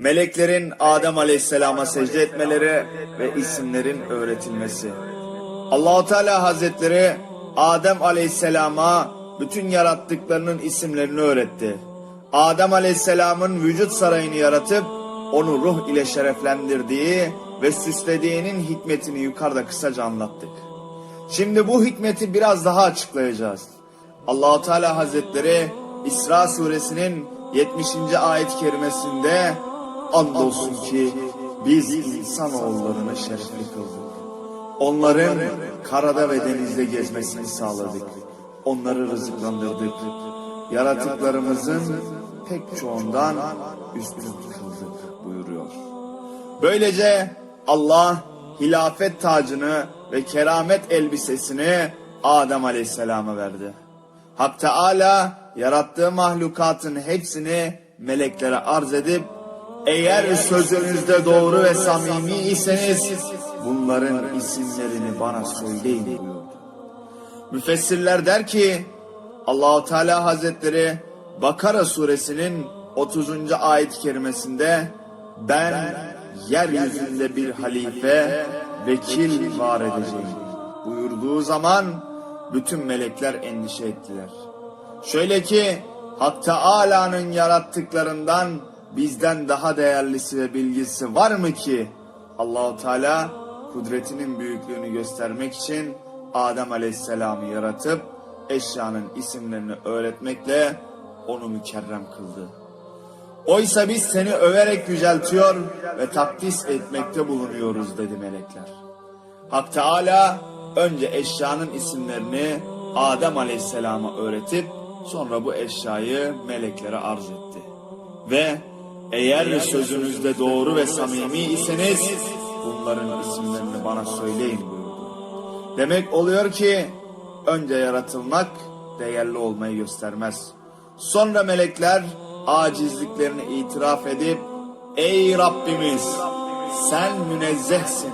meleklerin Adem Aleyhisselam'a secde etmeleri ve isimlerin öğretilmesi. Allahu Teala Hazretleri Adem Aleyhisselam'a bütün yarattıklarının isimlerini öğretti. Adem Aleyhisselam'ın vücut sarayını yaratıp onu ruh ile şereflendirdiği ve süslediğinin hikmetini yukarıda kısaca anlattık. Şimdi bu hikmeti biraz daha açıklayacağız. Allahu Teala Hazretleri İsra suresinin 70. ayet-i kerimesinde andolsun ki biz insanoğullarını şerefli kıldık. Onların karada ve denizde gezmesini sağladık. Onları rızıklandırdık. Yaratıklarımızın pek çoğundan üstün kıldık buyuruyor. Böylece Allah hilafet tacını ve keramet elbisesini Adem Aleyhisselam'a verdi. Hak Teala yarattığı mahlukatın hepsini meleklere arz edip eğer sözünüzde doğru ve samimi iseniz bunların isimlerini bana söyleyin buyurdu. Müfessirler der ki Allahu Teala Hazretleri Bakara suresinin 30. ayet-i kerimesinde ben yeryüzünde bir halife vekil var edeceğim buyurduğu zaman bütün melekler endişe ettiler. Şöyle ki Hak Teala'nın yarattıklarından bizden daha değerlisi ve bilgisi var mı ki Allahu Teala kudretinin büyüklüğünü göstermek için Adem Aleyhisselam'ı yaratıp eşyanın isimlerini öğretmekle onu mükerrem kıldı. Oysa biz seni överek yüceltiyor ve takdis etmekte bulunuyoruz dedi melekler. Hak Teala önce eşyanın isimlerini Adem Aleyhisselam'a öğretip sonra bu eşyayı meleklere arz etti. Ve eğer sözünüzde doğru ve samimi iseniz bunların isimlerini bana söyleyin buyurdu. Demek oluyor ki önce yaratılmak değerli olmayı göstermez. Sonra melekler acizliklerini itiraf edip Ey Rabbimiz sen münezzehsin.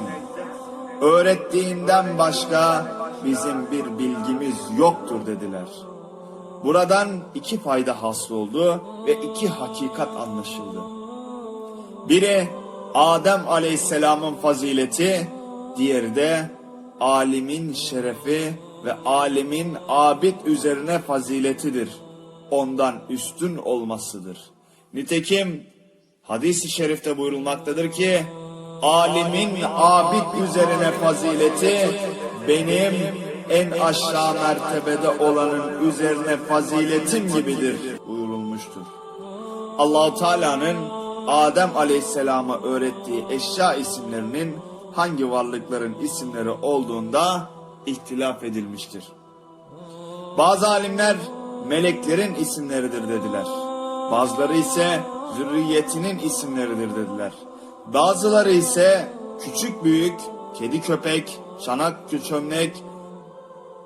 Öğrettiğinden başka bizim bir bilgimiz yoktur dediler. Buradan iki fayda hasıl oldu ve iki hakikat anlaşıldı. Biri Adem Aleyhisselam'ın fazileti, diğeri de alimin şerefi ve alimin abid üzerine faziletidir. Ondan üstün olmasıdır. Nitekim hadis-i şerifte buyurulmaktadır ki alimin abid üzerine fazileti benim en aşağı mertebede olanın üzerine faziletim gibidir buyurulmuştur. Allahu Teala'nın Adem Aleyhisselam'a öğrettiği eşya isimlerinin hangi varlıkların isimleri olduğunda ihtilaf edilmiştir. Bazı alimler meleklerin isimleridir dediler. Bazıları ise zürriyetinin isimleridir dediler. Bazıları ise küçük büyük, kedi köpek, çanak çömlek,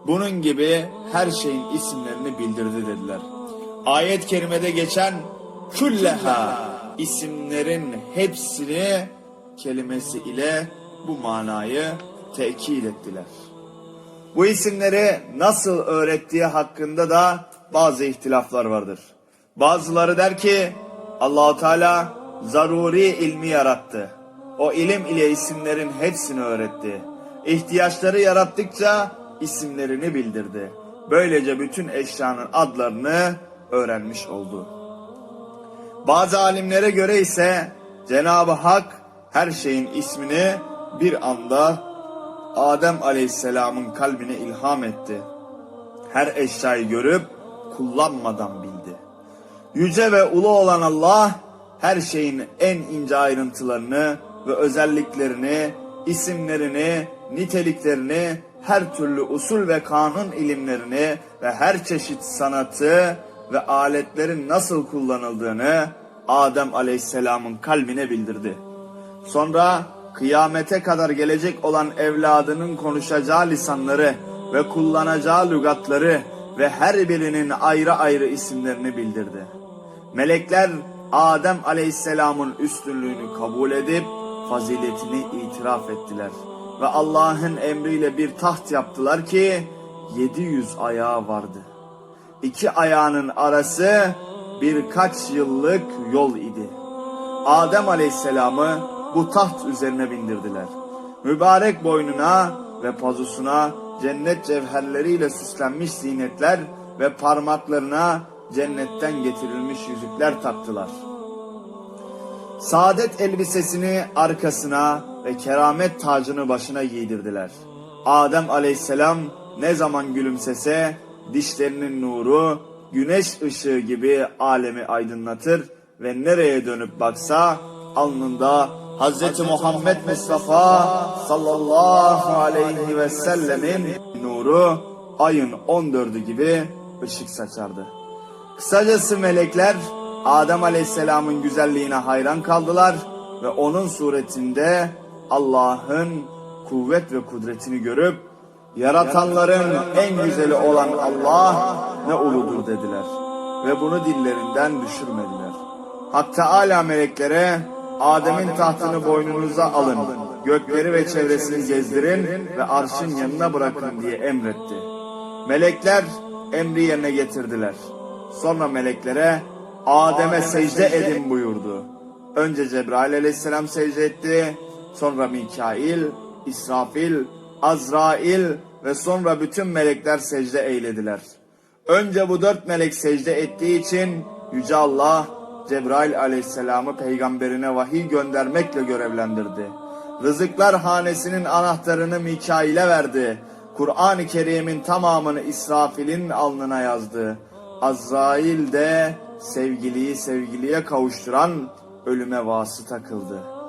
bunun gibi her şeyin isimlerini bildirdi dediler. Ayet-i kerimede geçen külleha isimlerin hepsini kelimesi ile bu manayı tekit ettiler. Bu isimleri nasıl öğrettiği hakkında da bazı ihtilaflar vardır. Bazıları der ki Allahu Teala zaruri ilmi yarattı. O ilim ile isimlerin hepsini öğretti. İhtiyaçları yarattıkça isimlerini bildirdi. Böylece bütün eşyanın adlarını öğrenmiş oldu. Bazı alimlere göre ise Cenab-ı Hak her şeyin ismini bir anda Adem Aleyhisselam'ın kalbine ilham etti. Her eşyayı görüp kullanmadan bildi. Yüce ve ulu olan Allah her şeyin en ince ayrıntılarını ve özelliklerini, isimlerini, niteliklerini, her türlü usul ve kanun ilimlerini ve her çeşit sanatı ve aletlerin nasıl kullanıldığını Adem Aleyhisselam'ın kalbine bildirdi. Sonra kıyamete kadar gelecek olan evladının konuşacağı lisanları ve kullanacağı lügatları ve her birinin ayrı ayrı isimlerini bildirdi. Melekler Adem Aleyhisselam'ın üstünlüğünü kabul edip faziletini itiraf ettiler. Ve Allah'ın emriyle bir taht yaptılar ki 700 ayağı vardı. İki ayağının arası birkaç yıllık yol idi. Adem Aleyhisselam'ı bu taht üzerine bindirdiler. Mübarek boynuna ve pazusuna cennet cevherleriyle süslenmiş zinetler ve parmaklarına cennetten getirilmiş yüzükler taktılar. Saadet elbisesini arkasına ve keramet tacını başına giydirdiler. Adem aleyhisselam ne zaman gülümsese dişlerinin nuru güneş ışığı gibi alemi aydınlatır ve nereye dönüp baksa alnında Hz. Muhammed Mustafa sallallahu aleyhi ve sellemin nuru ayın 14'ü gibi ışık saçardı. Kısacası melekler Adem Aleyhisselam'ın güzelliğine hayran kaldılar ve onun suretinde Allah'ın kuvvet ve kudretini görüp yaratanların en güzeli olan Allah ne uludur dediler ve bunu dillerinden düşürmediler. Hak Teala meleklere Adem'in tahtını boynunuza alın, gökleri ve çevresini gezdirin ve arşın yanına bırakın diye emretti. Melekler emri yerine getirdiler. Sonra meleklere Adem'e secde edin buyurdu. Önce Cebrail aleyhisselam secde etti. Sonra Mikail, İsrafil, Azrail ve sonra bütün melekler secde eylediler. Önce bu dört melek secde ettiği için Yüce Allah Cebrail aleyhisselamı peygamberine vahiy göndermekle görevlendirdi. Rızıklar hanesinin anahtarını Mikail'e verdi. Kur'an-ı Kerim'in tamamını İsrafil'in alnına yazdı. Azrail de sevgiliyi sevgiliye kavuşturan ölüme vasıta kıldı.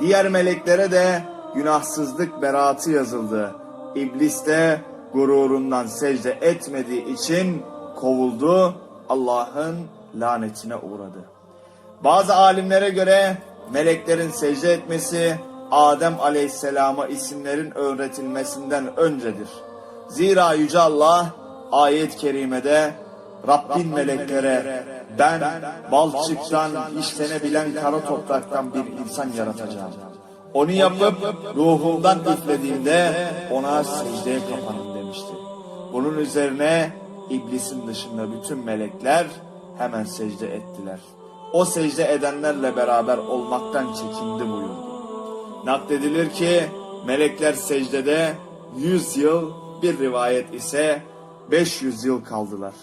Diğer meleklere de günahsızlık beraatı yazıldı. İblis de gururundan secde etmediği için kovuldu. Allah'ın lanetine uğradı. Bazı alimlere göre meleklerin secde etmesi Adem Aleyhisselam'a isimlerin öğretilmesinden öncedir. Zira Yüce Allah ayet-i kerimede Rabbin meleklere ben balçıktan işlenebilen kara topraktan bir insan yaratacağım. Onu yapıp ruhumdan üflediğimde ona secdeye kapanın demişti. Bunun üzerine iblisin dışında bütün melekler hemen secde ettiler. O secde edenlerle beraber olmaktan çekindi buyurdu. Nakledilir ki melekler secdede 100 yıl bir rivayet ise 500 yıl kaldılar.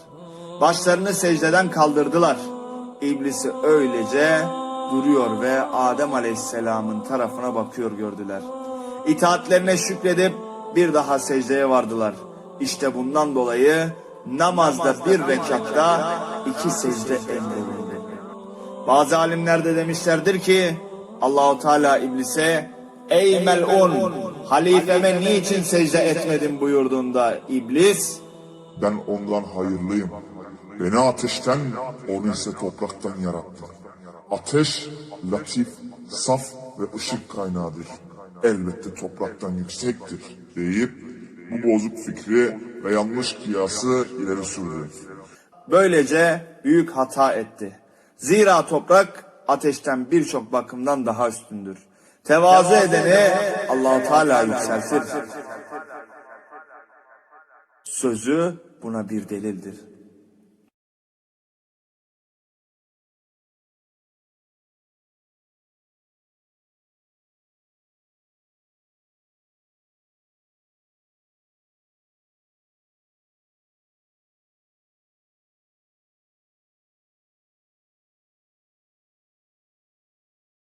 Başlarını secdeden kaldırdılar. İblisi öylece duruyor ve Adem Aleyhisselam'ın tarafına bakıyor gördüler. İtaatlerine şükredip bir daha secdeye vardılar. İşte bundan dolayı namazda bir rekatta iki secde emredildi. Bazı alimler de demişlerdir ki Allahu Teala iblise ey melun halifeme niçin secde etmedin buyurduğunda iblis Ben ondan hayırlıyım. Beni ateşten, onu ise topraktan yarattı. Ateş, latif, saf ve ışık kaynağıdır. Elbette topraktan yüksektir deyip bu bozuk fikri ve yanlış kıyası ileri sürdü. böylece büyük hata etti. Zira toprak ateşten birçok bakımdan daha üstündür. Tevazu edeni Allahu Teala yükseltir. Sözü buna bir delildir.